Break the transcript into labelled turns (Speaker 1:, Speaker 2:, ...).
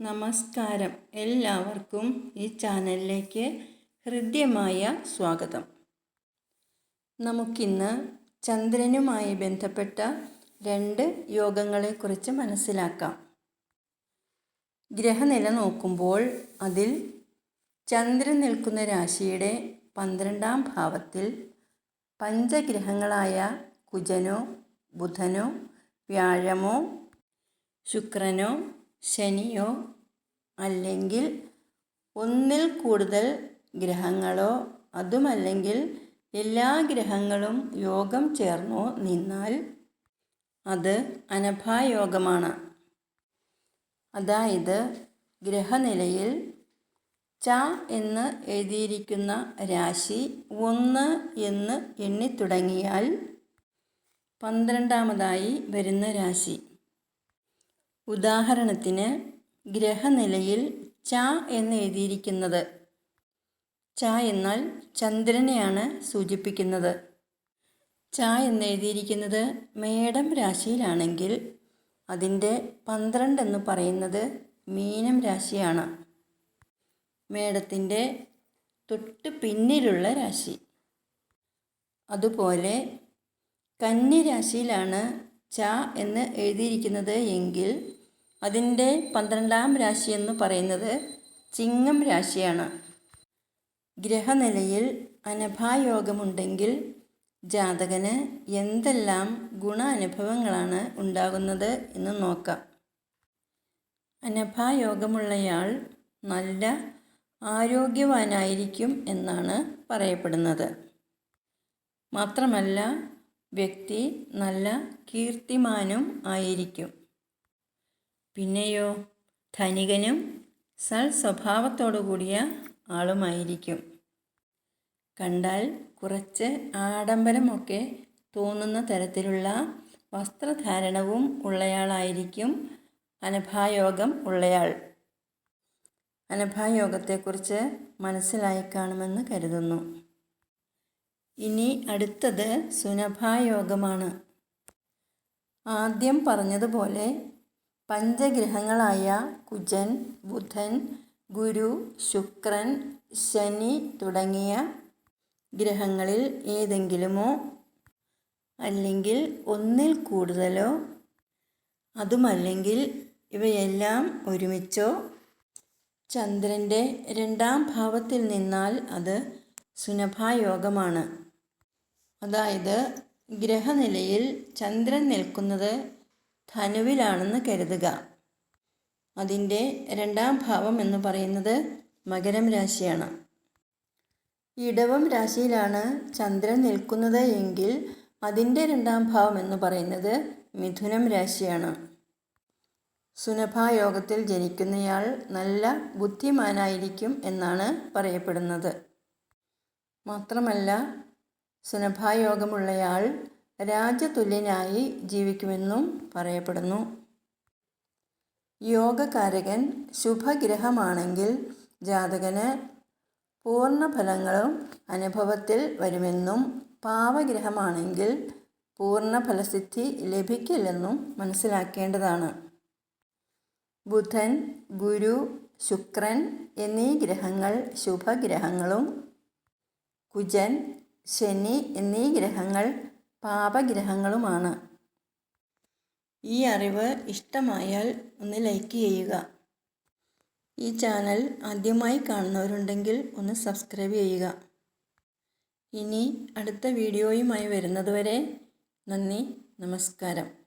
Speaker 1: നമസ്കാരം. എല്ലാവർക്കും ഈ ചാനലിലേക്ക് ഹൃദ്യമായ സ്വാഗതം. നമുക്കിന്ന് ചന്ദ്രനുമായി ബന്ധപ്പെട്ട രണ്ട് യോഗങ്ങളെക്കുറിച്ച് മനസ്സിലാക്കാം. ഗ്രഹനില നോക്കുമ്പോൾ അതിൽ ചന്ദ്രൻ നിൽക്കുന്ന രാശിയുടെ പന്ത്രണ്ടാം ഭാവത്തിൽ പഞ്ചഗ്രഹങ്ങളായ കുജനോ ബുധനോ വ്യാഴമോ ശുക്രനോ ശനിയോ അല്ലെങ്കിൽ ഒന്നിൽ കൂടുതൽ ഗ്രഹങ്ങളോ അതുമല്ലെങ്കിൽ എല്ലാ ഗ്രഹങ്ങളും യോഗം ചേർന്നോ നിന്നാൽ അത് അനഭായോഗമാണ്. അതായത് ഗ്രഹനിലയിൽ ച എന്ന് എഴുതിയിരിക്കുന്ന രാശി ഒന്ന് എന്ന് എണ്ണിത്തുടങ്ങിയാൽ പന്ത്രണ്ടാമതായി വരുന്ന രാശി. ഉദാഹരണത്തിന് ഗ്രഹനിലയിൽ ച എന്ന് എഴുതിയിരിക്കുന്നത്. ച എന്നാൽ ചന്ദ്രനെയാണ് സൂചിപ്പിക്കുന്നത്. ച എന്ന് എഴുതിയിരിക്കുന്നത് മേടം രാശിയിലാണെങ്കിൽ അതിന്റെ പന്ത്രണ്ട് എന്ന് പറയുന്നത് മീനം രാശിയാണ്. മേടത്തിന്റെ തൊട്ട് പിന്നിലുള്ള രാശി. അതുപോലെ കന്നി രാശിയിലാണ് ച എന്ന് എഴുതിയിരിക്കുന്നത് എങ്കിൽ അതിന്റെ പന്ത്രണ്ടാം രാശി എന്ന് പറയുന്നത് ചിങ്ങം രാശിയാണ്. ഗ്രഹനിലയിൽ അനഭായോഗമുണ്ടെങ്കിൽ ജാതകന് എന്തെല്ലാം ഗുണാനുഭവങ്ങളാണ് ഉണ്ടാകുന്നത് എന്ന് നോക്കാം. അനഭായോഗമുള്ളയാൾ നല്ല ആരോഗ്യവാനായിരിക്കും എന്നാണ് പറയപ്പെടുന്നത്. മാത്രമല്ല വ്യക്തി നല്ല കീർത്തിമാനും ആയിരിക്കും. പിന്നെയോ ധനികനും സൽ സ്വഭാവത്തോടു കൂടിയ ആളുമായിരിക്കും. കണ്ടാൽ കുറച്ച് ആഡംബരമൊക്കെ തോന്നുന്ന തരത്തിലുള്ള വസ്ത്രധാരണവും ഉള്ളയാളായിരിക്കും അനഭായോഗം ഉള്ളയാൾ. അനഭായോഗത്തെക്കുറിച്ച് മനസ്സിലായി കാണുമെന്ന് കരുതുന്നു. ഇനി അടുത്തത് സുനഭായോഗമാണ്. ആദ്യം പറഞ്ഞതുപോലെ പഞ്ചഗ്രഹങ്ങളായ കുജൻ ബുധൻ ഗുരു ശുക്രൻ ശനി തുടങ്ങിയ ഗ്രഹങ്ങളിൽ ഏതെങ്കിലുമോ അല്ലെങ്കിൽ ഒന്നിൽ കൂടുതലോ അതുമല്ലെങ്കിൽ ഇവയെല്ലാം ഒരുമിച്ചോ ചന്ദ്രന്റെ രണ്ടാം ഭാവത്തിൽ നിന്നാൽ അത് സുനഭായോഗമാണ്. അതായത് ഗ്രഹനിലയിൽ ചന്ദ്രൻ നിൽക്കുന്നത് ധനുവിലാണെന്ന് കരുതുക. അതിന്റെ രണ്ടാം ഭാവം എന്ന് പറയുന്നത് മകരം രാശിയാണ്. ഇടവം രാശിയിലാണ് ചന്ദ്രൻ നിൽക്കുന്നത് എങ്കിൽ അതിന്റെ രണ്ടാം ഭാവം എന്ന് പറയുന്നത് മിഥുനം രാശിയാണ്. സുനഭായോഗത്തിൽ ജനിക്കുന്നയാൾ നല്ല ബുദ്ധിമാനായിരിക്കും എന്നാണ് പറയപ്പെടുന്നത്. മാത്രമല്ല സുനഭായോഗമുള്ളയാൾ രാജതുല്യനായി ജീവിക്കുമെന്നും പറയപ്പെടുന്നു. യോഗകാരകൻ ശുഭഗ്രഹമാണെങ്കിൽ ജാതകന് പൂർണഫലങ്ങളും അനുഭവത്തിൽ വരുമെന്നും പാവഗ്രഹമാണെങ്കിൽ പൂർണ ഫലസിദ്ധി ലഭിക്കില്ലെന്നും മനസ്സിലാക്കേണ്ടതാണ്. ബുധൻ ഗുരു ശുക്രൻ എന്നീ ഗ്രഹങ്ങൾ ശുഭഗ്രഹങ്ങളും കുജൻ ശനി എന്നീ ഗ്രഹങ്ങൾ പാപഗ്രഹങ്ങളുമാണ്. ഈ അറിവ് ഇഷ്ടമായാൽ ഒന്ന് ലൈക്ക് ചെയ്യുക. ഈ ചാനൽ ആദ്യമായി കാണുന്നവരുണ്ടെങ്കിൽ ഒന്ന് സബ്സ്ക്രൈബ് ചെയ്യുക. ഇനി അടുത്ത വീഡിയോയുമായി വരുന്നതുവരെ നന്ദി നമസ്കാരം.